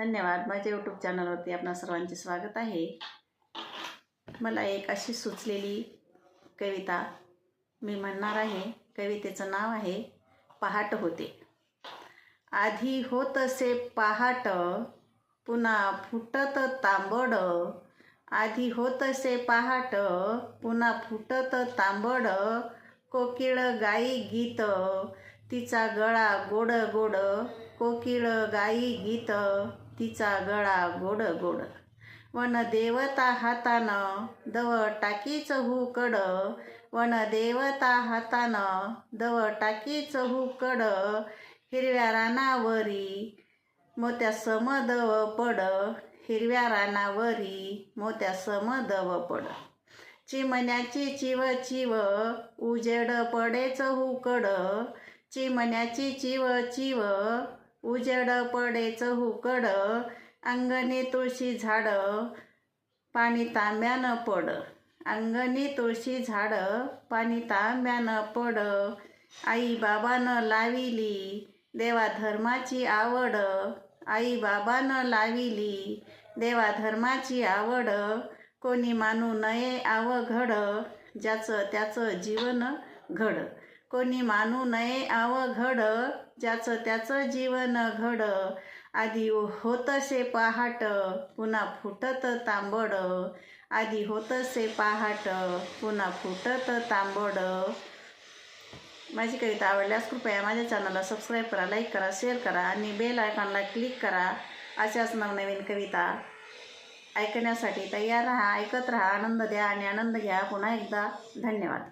धन्यवाद. माझ्या यूट्यूब चॅनलवरती आपणा सर्वांचे स्वागत आहे. मला एक अशी सुचलेली कविता मी म्हणणार आहे. कवितेचं नाव आहे पहाट होते. आधी होत असे पहाट पुन्हा फुटत तांबड. आधी होत असे पहाट पुन्हा फुटत तांबड. कोकिळ गाई गीत तिचा गळा गोड गोड कोकिळ गाई गीत तिचा गळा गोड गोड. वन देवता हातानं दव टाकीच हुकड वन देवता हातानं दव टाकीच हुकड हिरव्या रानावरी मोत्या समदव पड हिरव्या रानावरी मोत्या समदव पड. चिमण्याची चिव चिव उजेड पडेच हुकड चिमण्याची चिव चिव. उजेड पडेच हुकड. अंगणी तुळशी झाड. पाणी तांब्यानं पड. अंगणी तुळशी झाड. पाणी तांब्यानं पड. आई बाबानं लाविली देवा धर्माची आवड. आई बाबानं लाविली देवा धर्माची आवड. कोणी मानू नये आवघड ज्याचं त्याचं जीवन घड. कोणी मानू नये आवघड ज्याचं त्याचं जीवन घड. आधी होतसे पहाट पुन्हा फुटत तांबड. आधी होतसे पहाट पुन्हा फुटत तांबड. माझी कविता आवडल्यास कृपया माझ्या चॅनलला सबस्क्राईब करा लाईक करा शेअर करा आणि बेल आयकॉनला क्लिक करा. अशाच नवनवीन कविता ऐकण्यासाठी तयार राहा ऐकत राहा आनंद द्या आणि आनंद घ्या. पुन्हा एकदा धन्यवाद.